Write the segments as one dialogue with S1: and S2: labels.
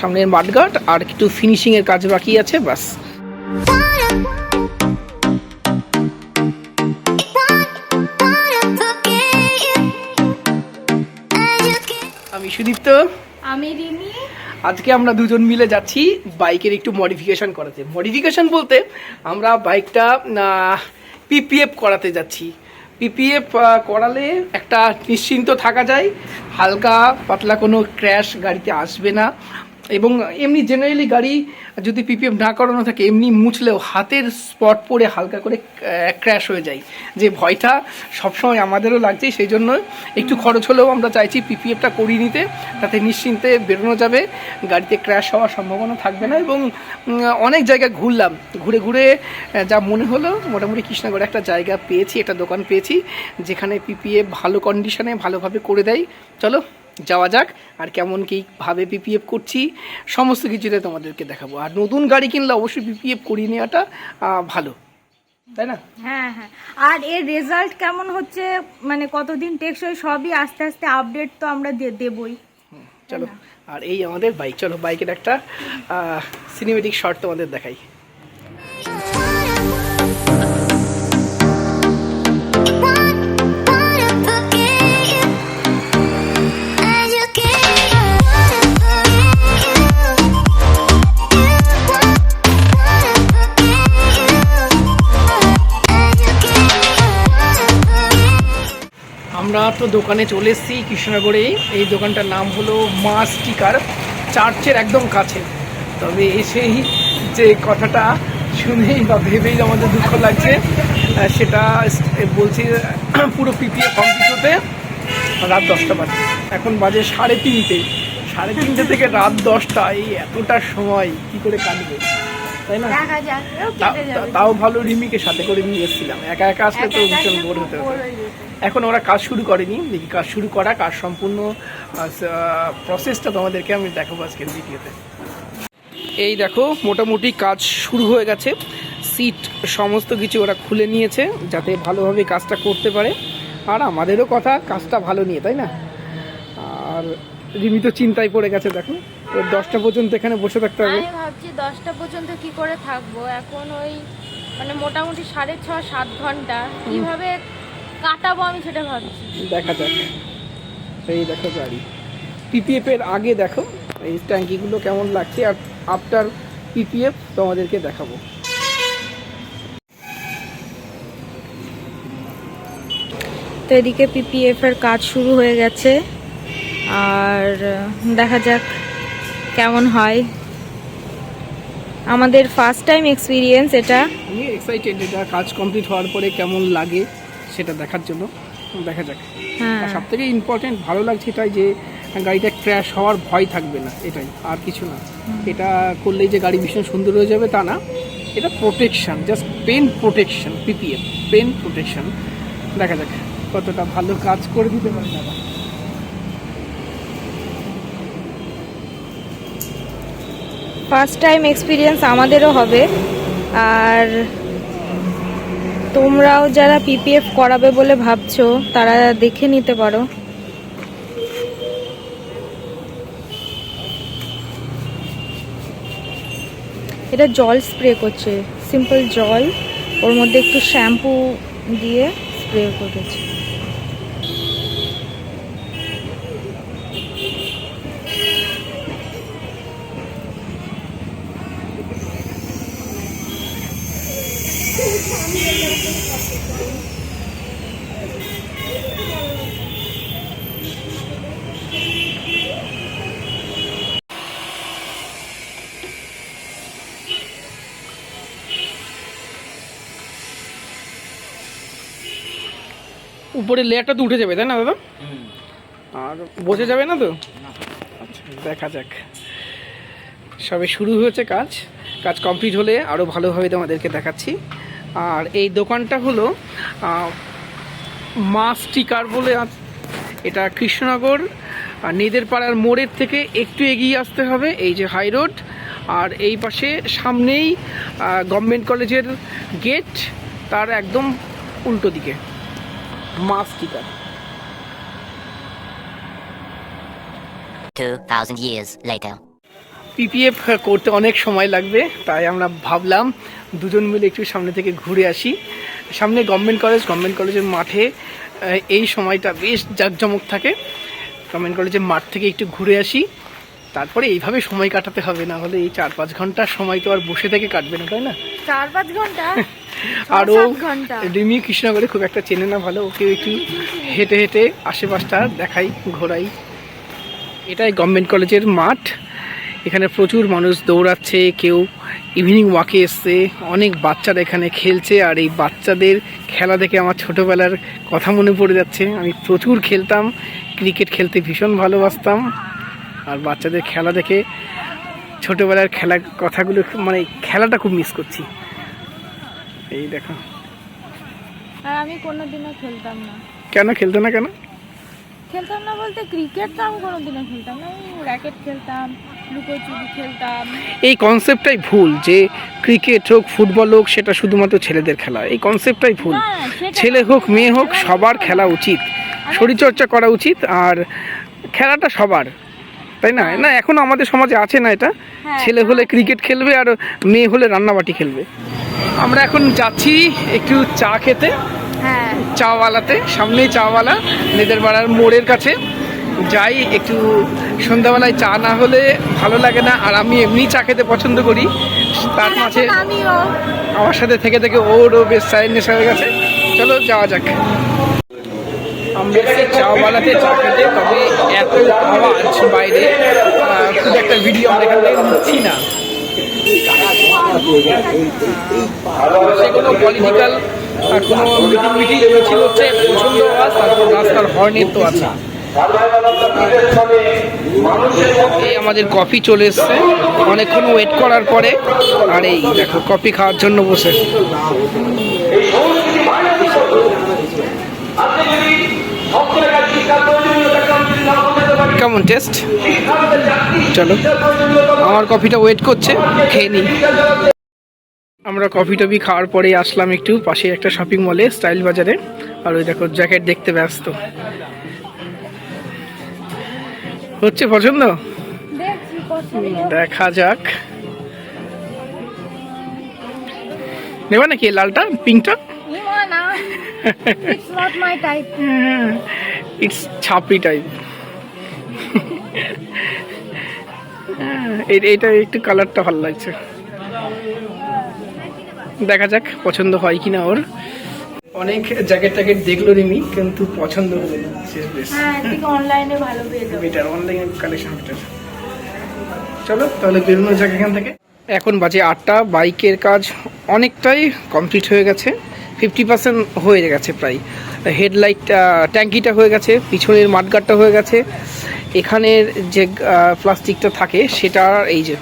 S1: সামনের মাঠঘাট আর একটু ফিনিশিংয়ের কাজ বাকি আছে বাস। আমি সুদীপ্ত।
S2: আমি রিমি।
S1: আজকে আমরা দুজন মিলে যাচ্ছি বাইকের একটু মডিফিকেশন করাতে। মডিফিকেশন বলতে আমরা বাইকটা পিপিএফ করাতে যাচ্ছি। পিপিএফ করালে একটা নিশ্চিন্ত থাকা যায়। হালকা পাতলা কোনো ক্র্যাশ গাড়িতে আসবে না। এবং এমনি জেনারেলি গাড়ি যদি পিপিএফ না করানো থাকে, এমনি মুছলেও হাতের স্পট পড়ে হালকা করে ক্র্যাশ হয়ে যায়। যে ভয়টা সবসময় আমাদেরও লাগছে, সেই জন্য একটু খরচ হলেও আমরা চাইছি পিপিএফটা করিয়ে নিতে, তাতে নিশ্চিন্তে বেরোনো যাবে। গাড়িতে ক্র্যাশ হওয়ার সম্ভাবনা থাকবে না এবং অনেক জায়গা ঘুরলাম। ঘুরে ঘুরে যা মনে হলো, মোটামুটি কৃষ্ণগড়ে একটা জায়গা পেয়েছি, একটা দোকান পেয়েছি, যেখানে পিপিএফ ভালো কন্ডিশনে ভালোভাবে করে দেয়। চলো। যাওয়া যাক আর কেমন কীভাবে পিপিএফ করছি সমস্ত কিছুতে তোমাদেরকে দেখাবো। আর নতুন গাড়ি কিনলে অবশ্যই পিপিএফ করিয়ে নেওয়াটা ভালো। তাই না?
S2: হ্যাঁ হ্যাঁ। আর এর রেজাল্ট কেমন হচ্ছে? মানে কতদিন টেকসই? সবই আস্তে আস্তে আপডেট তো আমরা দেবই।
S1: চলো। আর এই আমাদের বাইক চলো বাইকের একটা সিনেমেটিক শট তোমাদের দেখাই। আমরা তো দোকানে চলে এসেছি, কৃষ্ণনগরে। এই দোকানটার নাম হলো মা স্টিকার, চার্চের একদম কাছে। তবে এসেই যে কথাটা শুনেই বা ভেবেই আমাদের দুঃখ লাগছে সেটা বলছি, পুরো পিপিএ কমপ্লিট হতে রাত দশটা বাজে। এখন বাজে সাড়ে তিনটে। সাড়ে তিনটে থেকে রাত দশটা, এই এতটা সময়, কি করে কাটবে? তাই না? তাও ভালো রিমিকে সাথে করে নিয়ে এসেছিলাম। একা একা আসলে তো ভীষণ বোর হতে হতো। এখন ওরা কাজ শুরু করেনি। দেখি কাজ শুরু করা কাজ সম্পূর্ণ প্রসেসটা তোমাদেরকে আমি দেখাবো আজকের ভিডিওতে। এই দেখো মোটামুটি কাজ শুরু হয়ে গেছে। সিট সমস্ত কিছু ওরা খুলে নিয়েছে যাতে ভালোভাবে কাজটা করতে পারে। আর আমাদেরও কথা কাজটা ভালো নিয়ে তাই না? আর রিমি তো চিন্তায় পড়ে গেছে দেখো। ওর দশটা পর্যন্ত এখানে বসে থাকতে হবে।
S3: আমি ভাবছি দশটা পর্যন্ত কি করে থাকব? এখন ওই মানে মোটামুটি সাড়ে ছ সাত ঘণ্টা। কীভাবে কাটাবো আমি সেটা ভাবছি।
S1: দেখা যাক। এই দেখো গাড়ি। পিপিএফ এর আগে দেখো এই ট্যাঙ্কিগুলো কেমন লাগছে আর আফটার পিপিএফ তোমাদেরকে দেখাবো।
S2: তো এদিকে পিপিএফ এর কাজ শুরু হয়ে গেছে। আর দেখা যাক কেমন হয়। আমাদের ফার্স্ট টাইম এক্সপিরিয়েন্স এটা।
S1: আমি এক্সাইটেড এটা কাজ কমপ্লিট হওয়ার পরে কেমন লাগে সেটা দেখার জন্য। দেখা যাক।
S2: হ্যাঁ।
S1: সব থেকে ইম্পর্টেন্ট ভালো লাগছে এটাই যে গাড়িটা ক্র্যাশ হওয়ার ভয় থাকবে না এটাই আর কিছু না। এটা করলেই যে গাড়ি ভীষণ সুন্দর হয়ে যাবে তা না। এটা protection just pen protection PPF pen protection দেখা যাক কতটা ভালো কাজ করে দিতে পারে দাদা।
S2: ফার্স্ট টাইম এক্সপিরিয়েন্স আমাদেরও হবে। আর তোমরাও যারা পিপিএফ করাবে বলে ভাবছ, তারা দেখে নিতে পারো। এটা জল স্প্রে করছে সিম্পল জল। ওর মধ্যে একটু শ্যাম্পু দিয়ে স্প্রে করেছে।
S1: উপরে লেয়ারটা তো উঠে যাবে, তাই না দাদা? আর বসে যাবে না তো? আচ্ছা দেখা যাক। সবে শুরু হয়েছে কাজ। কাজ কমপ্লিট হলে আরও ভালোভাবে তোমাদেরকে দেখাচ্ছি। আর এই দোকানটা হলো মা স্টিকার বলে এটা কৃষ্ণনগর আর নেদেরপাড়ার মোড়ের থেকে একটু এগিয়ে আসতে হবে এই যে হাই রোড আর এই পাশে সামনেই গভর্নমেন্ট কলেজের গেট তার একদম উল্টো দিকে মা স্টিকার
S4: 2,000 years later.
S1: পিপিএফ করতে অনেক সময় লাগবে তাই আমরা ভাবলাম দুজন মিলে একটু সামনে থেকে ঘুরে আসি। সামনে গভর্নমেন্ট কলেজ গভর্নমেন্ট কলেজের মাঠে এই সময়টা বেশ জাঁকজমক থাকে। গভর্নমেন্ট কলেজের মাঠ থেকে একটু ঘুরে আসি। তারপরে এইভাবে সময় কাটাতে হবে না হলে এই চার পাঁচ ঘণ্টার সময় তো আর বসে থেকে কাটবে না তাই না?
S3: চার পাঁচ ঘণ্টা?
S1: আরও রিমি কৃষ্ণনগরে খুব একটা চেনে না ভালো ওকে একটু হেঁটে হেঁটে আশেপাশটা দেখাই ঘোরাই। এটাই গভর্নমেন্ট কলেজের মাঠ। এখানে প্রচুর মানুষ দৌড়াচ্ছে কেউ ইভিনিং ওয়াকে এসছে। অনেক বাচ্চারা এখানে খেলছে আর এই বাচ্চাদের খেলা দেখে আমার ছোটোবেলার কথা মনে পড়ে যাচ্ছে। আমি প্রচুর খেলতাম ক্রিকেট খেলতে ভীষণ ভালোবাসতাম আর বাচ্চাদের খেলা দেখে ছোটোবেলার খেলা কথাগুলো মানে খেলাটা খুব মিস করছি। এই দেখো।
S3: আর আমি কোনোদিনও খেলতাম না।
S1: কেন খেলতো না কেন?
S3: খেলতাম না বলতে ক্রিকেট তো আমি কোনোদিনও খেলতাম না। আমি র্যাকেট খেলতাম লুকোচুরি খেলতাম।
S1: এই কনসেপ্টটাই ভুল যে ক্রিকেট হোক ফুটবল হোক সেটা শুধুমাত্র ছেলেদের খেলা। এই কনসেপ্টটাই ভুল। ছেলে হোক মেয়ে হোক সবার খেলা উচিত। শরীরচর্চা করা উচিত আর খেলাটা সবার তাই না? না এখনও আমাদের সমাজে আছে না এটা।
S3: হ্যাঁ,
S1: ছেলে হলে ক্রিকেট খেলবে আর মেয়ে হলে রান্নাবাটি খেলবে। আমরা এখন যাচ্ছি একটু চা খেতে।
S3: হ্যাঁ।
S1: চাওয়ালাতে সামনেই চাওয়ালা নেদের পাড়ার মোড়ের কাছে। যাই একটু সন্ধ্যাবেলায় চা না হলে ভালো লাগে না আর আমি এমনি চা খেতে পছন্দ করি। তার মাঝে আমার সাথে থেকে থেকে ওরও বেশ চায়ের নেশা হয়ে গেছে। চলো যাওয়া যাক। আমরা এসেছি চাওয়ালাতে চা খেতে তবে এত আওয়াজ বাইরে খুব একটা ভিডিও আমরা এখান থেকে নিচ্ছি না। সেগুলো পলিটিক্যাল কোনো মিটিং মিটিং হচ্ছে প্রচণ্ড আওয়াজ তারপর রাস্তার হর্নের তো আছে। এই আমাদের কফি চলে এসছে। অনেকক্ষণ ওয়েট করার পরে আর এই দেখো, কফি খাওয়ার জন্য বসে। কেমন টেস্ট চলো, আমার কফিটা ওয়েট করছে, খেয়ে নিই। আমরা কফি টফি খাওয়ার পরে আসলাম একটু পাশে একটা শপিং মলে স্টাইল বাজারে। আর ওই দেখো জ্যাকেট দেখতে ব্যস্ত। হচ্ছে পছন্দ? দেখা যাক। নেবা নাকি লালটা? পিঙ্কটা?
S3: ইটস
S1: ছাপড়ি টাইপ এইটা একটু কালারটা ভালো লাগছে। দেখা যাক পছন্দ হয় কিনা ওর। অনেক জ্যাকেট ট্যাকেট দেখল রিমি কিন্তু পছন্দ হলো না শেষ বেশ।
S3: হ্যাঁ অনলাইনে ভালো পেয়ে যাবে।
S1: বেটার অনলাইন কালেকশন বেটার চলো তাহলে বেরোনো যাক এখান থেকে। এখন বাজে আটটা বাইকের কাজ অনেকটাই কমপ্লিট হয়ে গেছে ফিফটি পার্সেন্ট হয়ে গেছে প্রায়। হেডলাইটটা ট্যাঙ্কিটা হয়ে গেছে পিছনের মাঠগাটটা হয়ে গেছে। এখানের যে প্লাস্টিকটা থাকে সেটা এই যে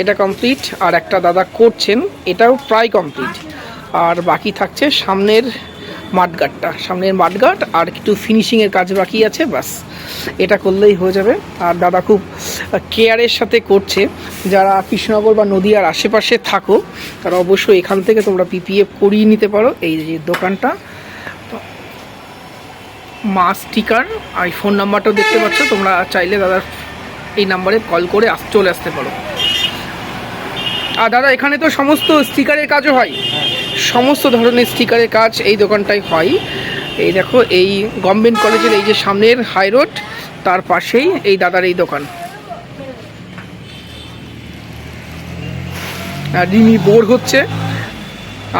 S1: এটা কমপ্লিট আর একটা দাদা করছেন এটাও প্রায় কমপ্লিট আর বাকি থাকছে সামনের মাঠগাটটা সামনের মাঠগাট আর একটু ফিনিশিংয়ের কাজ বাকি আছে বাস এটা করলেই হয়ে যাবে। আর দাদা খুব কেয়ারের সাথে করছে। যারা কৃষ্ণনগর বা নদীয়ার আশেপাশে থাকো, তারা অবশ্যই এখান থেকে তোমরা পিপিএফ করিয়ে নিতে পারো। এই যে দোকানটা। মা স্টিকার আর ফোন নাম্বারটাও দেখতে পাচ্ছ। তোমরা চাইলে দাদার এই নাম্বারে কল করে চলে আসতে পারো। আর দাদা, এখানে তো সমস্ত স্টিকারের কাজও হয়। সমস্ত ধরনের স্টিকারের কাজ এই দোকানটায় হয়। এই দেখো, এই গভর্নমেন্ট কলেজের এই যে সামনের হাই রোড তার পাশেই এই দাদার এই দোকান। আর রিমি বোর হচ্ছে।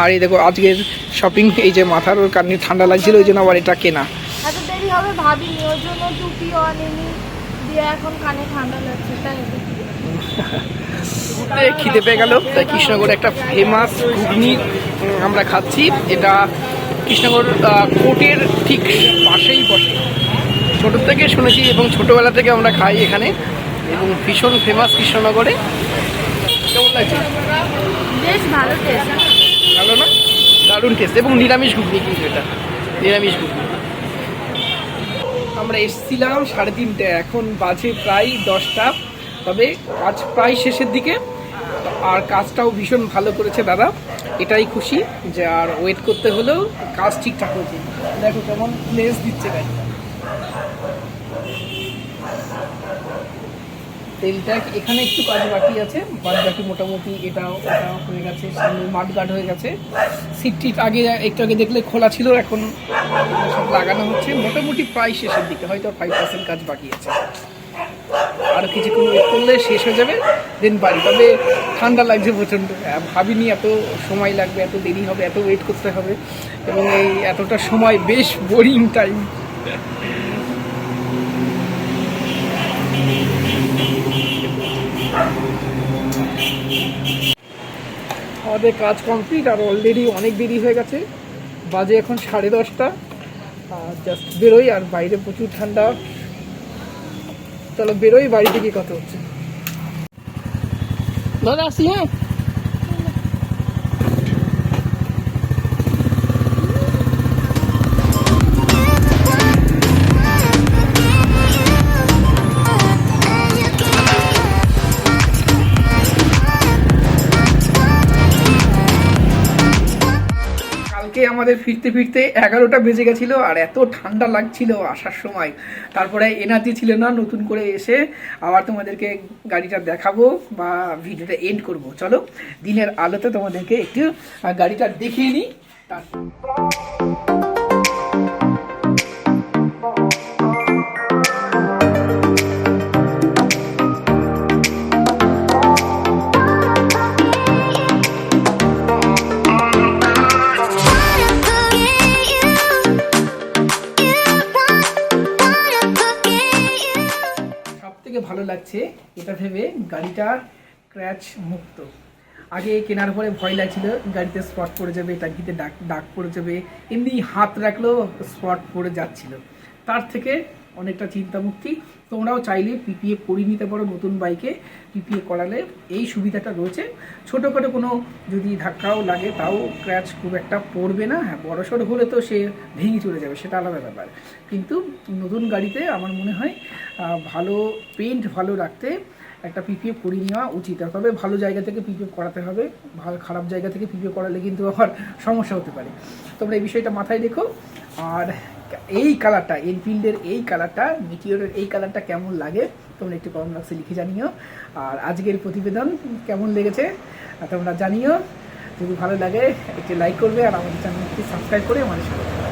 S1: আর এই দেখো, আজকের শপিং এই যে মাথার কারণে ঠান্ডা লাগছিল, ওই জন্য আবার এটা কেনা।
S3: হবে জন্য দিয়ে এখন কানে ঠান্ডা লাগছে, তাই
S1: খিদে পেয়ে গেল। তাই কৃষ্ণনগরে একটা ফেমাস ঘুগনি আমরা খাচ্ছি। এটা কৃষ্ণনগর কোর্টের ঠিক পাশেই বসে। ছোটো থেকে শুনেছি এবং ছোটোবেলা থেকে আমরা খাই এখানে। এবং ভীষণ ফেমাস কৃষ্ণনগরে। কেমন লাগছে?
S3: বেশ ভালো টেস্ট
S1: ভালো না? দারুণ টেস্ট এবং নিরামিষ ঘুগনি কিন্তু এটা। নিরামিষ ঘুগনি। আমরা এসেছিলাম সাড়ে তিনটে। এখন বাজে প্রায় দশটা। তবে কাজ প্রায় শেষের দিকে। আর কাজটাও ভীষণ ভালো করেছে দাদা। এটাই খুশি যে আর ওয়েট করতে হলেও কাজ ঠিকঠাক হয়েছে। দেখো কেমন প্লেস দিচ্ছে গাড়ি তেলটা এখানে একটু কাজ বাকি আছে। বাদ বাকি মোটামুটি এটাও ওটাও হয়ে গেছে। সামনে মাঠ গার্ড হয়ে গেছে। সিটটি আগে একটু আগে দেখলে খোলা ছিল, এখন সব লাগানো হচ্ছে। মোটামুটি প্রায় শেষের দিকে, হয়তো ফাইভ পার্সেন্ট কাজ বাকি আছে। আর কিছুক্ষণ ওয়েট করলে শেষ হয়ে যাবে দেন বাড়ি। তবে ঠান্ডা লাগছে প্রচণ্ড। ভাবিনি এত সময় লাগবে, এত দেরি হবে, এত ওয়েট করতে হবে। এবং এই এতটা সময় বেশ বোরিং টাইম আমাদের কাজ কমপ্লিট আর অলরেডি অনেক দেরি হয়ে গেছে। বাজে এখন সাড়ে দশটা। আর জাস্ট বেরোই আর বাইরে প্রচুর ঠান্ডা। চলো বেরোই বাড়ি থেকে কথা হচ্ছে। দাদা আসি হ্যাঁ? আমাদের ফিরতে ফিরতে এগারোটা বেজে গেছিল আর এত ঠান্ডা লাগছিল আসার সময়। তারপরে এনার্জি ছিল না নতুন করে এসে আবার তোমাদেরকে গাড়িটা দেখাবো বা ভিডিওটা এন্ড করব। চলো, দিনের আলোতে তোমাদেরকে একটু গাড়িটা দেখিয়ে নিই। তারপর থেকে ভালো লাগছে, এটা ভেবে গাড়িটা ক্র্যাচ মুক্ত। আগে কেনার পরে ভয় লাগছিল, গাড়িতে স্পট পড়ে যাবে টাঙ্কিতে ডাক ডাক পড়ে যাবে, এমনি হাত রাখলেও স্পট পড়ে যাচ্ছিল। তার থেকে অনেকটা চিন্তামুক্তি তোমরাও চাইলে পিপিএ করিয়ে নিতে পারো নতুন বাইকে পিপিএ করালে। এই সুবিধাটা রয়েছে। ছোটোখাটো কোনো যদি ধাক্কাও লাগে, তাও ক্র্যাচ খুব একটা পড়বে না। হ্যাঁ বড় সড়ো হলে তো সে ভেঙে চলে যাবে, সেটা আলাদা ব্যাপার। কিন্তু নতুন গাড়িতে আমার মনে হয় ভালো পেন্ট ভালো রাখতে একটা পিপিএফ করিয়ে নেওয়া উচিত। তবে ভালো জায়গা থেকে পিপিএফ করাতে হবে। ভালো খারাপ জায়গা থেকে পিপিএফ করালে কিন্তু আবার সমস্যা হতে পারে। তোমরা এই বিষয়টা মাথায় রেখো। আর এই কালারটা এনফিল্ডের এই কালারটা মিটিওরের এই কালারটা কেমন লাগে, তোমরা একটু কমেন্ট বক্সে লিখে জানিও আর আজকের প্রতিবেদন কেমন লেগেছে, তোমরা জানিও যদি ভালো লাগে, একটি লাইক করবে আর আমাদের চ্যানেলটি সাবস্ক্রাইব করে আমাদের সাথে।